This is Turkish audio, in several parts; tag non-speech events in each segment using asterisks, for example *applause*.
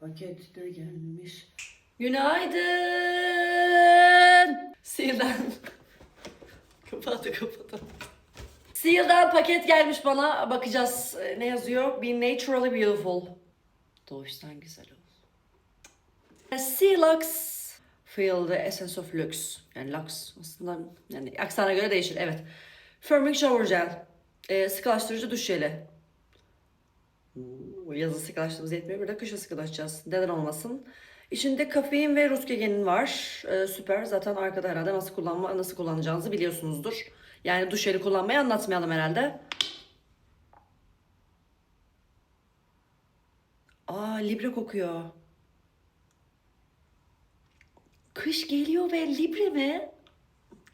Paket de gelmiş. Günaydın. Seal'den. *laughs* kapattı kapattı. Seal'den paket gelmiş bana. Bakacağız e, ne yazıyor. Be naturally beautiful. Doğuştan güzel ol. Sealux. Feel the essence of lux. Yani lux aslında yani aksana göre değişir. Evet. Firming shower gel. E, sıkılaştırıcı duş jeli. Oo, Yazın sıkılaştığımız yetmiyor. Burada kışın sıkılaşacağız. Neden olmasın? İçinde kafein ve ruskegenin var. Ee, süper. Zaten arkada herhalde nasıl kullanma, nasıl kullanacağınızı biliyorsunuzdur. Yani duş jeli kullanmayı anlatmayalım herhalde. Aa Libre kokuyor. Kış geliyor ve Libre mi?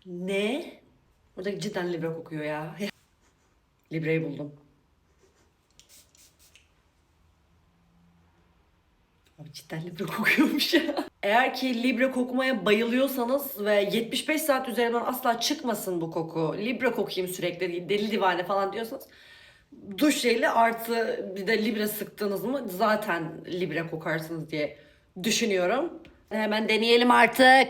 Ne? Burada cidden Libre kokuyor ya. *laughs* Libre'yi buldum. Abi cidden Libre kokuyormuş ya. Eğer ki Libre kokmaya bayılıyorsanız ve 75 saat üzerinden asla çıkmasın bu koku. Libre kokayım sürekli deli divane falan diyorsanız duş jeli artı bir de Libre sıktınız mı zaten Libre kokarsınız diye düşünüyorum. Hemen deneyelim artık.